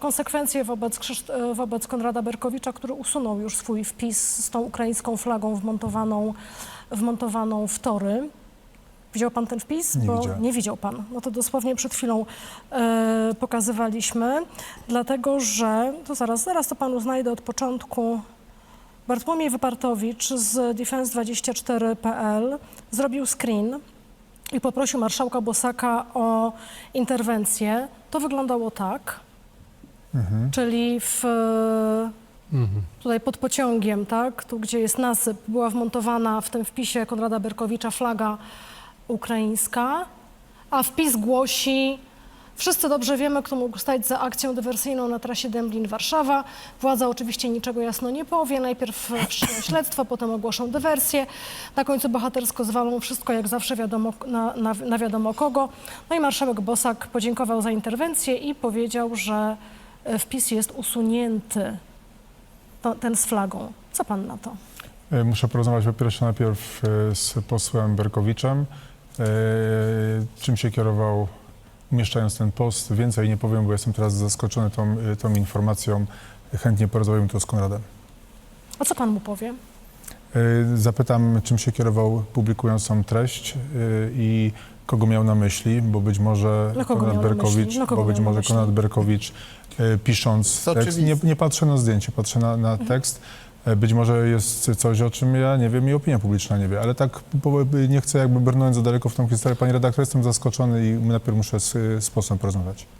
konsekwencje wobec, e, wobec Konrada Berkowicza, który usunął już swój wpis z tą ukraińską flagą wmontowaną, wmontowaną w tory. Widział pan ten wpis? Nie Bo widziałem. nie widział pan. No to dosłownie przed chwilą e, pokazywaliśmy, dlatego że, to zaraz, zaraz to panu znajdę od początku. Bartłomiej Wypartowicz z defense24.pl zrobił screen i poprosił marszałka Bosaka o interwencję. To wyglądało tak, Mhm. czyli w, tutaj pod pociągiem, tak, tu gdzie jest nasyp, była wmontowana w tym wpisie Konrada Berkowicza flaga ukraińska, a wpis głosi Wszyscy dobrze wiemy, kto mógł stać za akcją dywersyjną na trasie Dęblin-Warszawa. Władza oczywiście niczego jasno nie powie. Najpierw wszczną śledztwo, potem ogłoszą dywersję. Na końcu bohatersko zwalą wszystko, jak zawsze wiadomo, na, na, na wiadomo kogo. No i marszałek Bosak podziękował za interwencję i powiedział, że wpis jest usunięty, to, ten z flagą. Co pan na to? E, Muszę porozmawiać po pierwsze najpierw e, z posłem Berkowiczem, e, czym się kierował umieszczając ten post. Więcej nie powiem, bo jestem teraz zaskoczony tą, e, tą informacją. Chętnie porozmawiam to z Konradem. A co pan mu powie? E, Zapytam, czym się kierował publikując tą treść e, i kogo miał na myśli, bo być może kogo Konrad miał na myśli? Berkowicz, kogo bo być miał na może myśli? Konrad Berkowicz pisząc To tekst, nie, oczywiste. nie patrzę na zdjęcie, patrzę na, na Mhm. tekst. E, Być może jest coś, o czym ja nie wiem i opinia publiczna nie wie, ale tak po- nie chcę jakby brnąć za daleko w tą historię. Pani redaktor, jestem zaskoczony i najpierw muszę z, z posłem porozmawiać.